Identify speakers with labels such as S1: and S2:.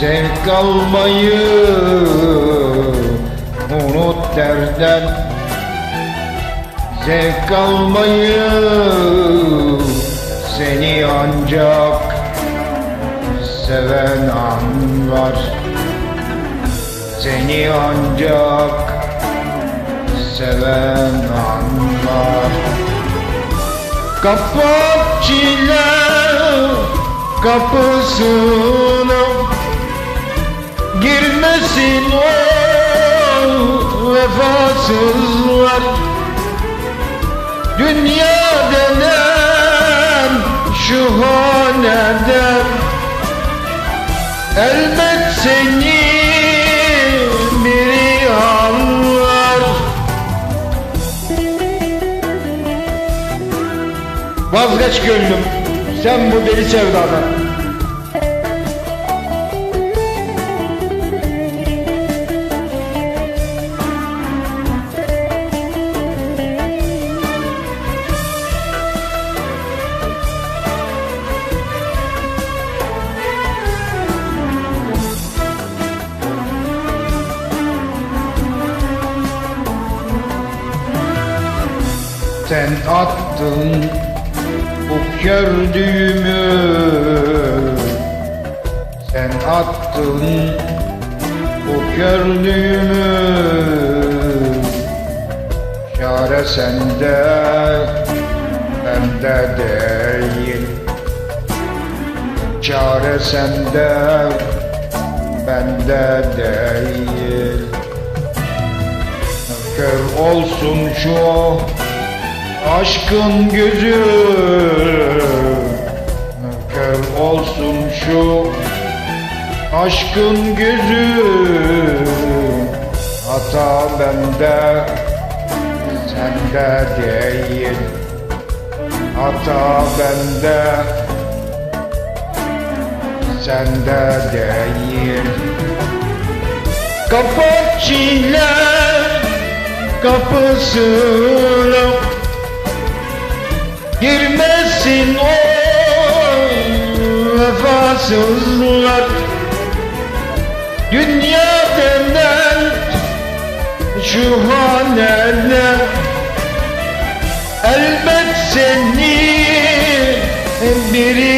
S1: Zevk almayı unut derden. Zevk almayı seni ancak seven anlar. Seni ancak seven anlar. Kapat çile kapısını Girmesin o vefasızlar. Dünya denen şu hanede Elbet seni biri anlar Vazgeç gönlüm sen bu deli sevdadan Sen attın bu kör düğümü. Sen attın bu kör düğümü. Çare sende bende değil. Çare sende bende değil. Kör olsun şu aşkın gözü Kör olsun şu aşkın gözü Hata bende sende değil. Hata bende sende değil. Kapat çile kapısını vefasızlar. Dünya denen şu hanede Elbet seni biri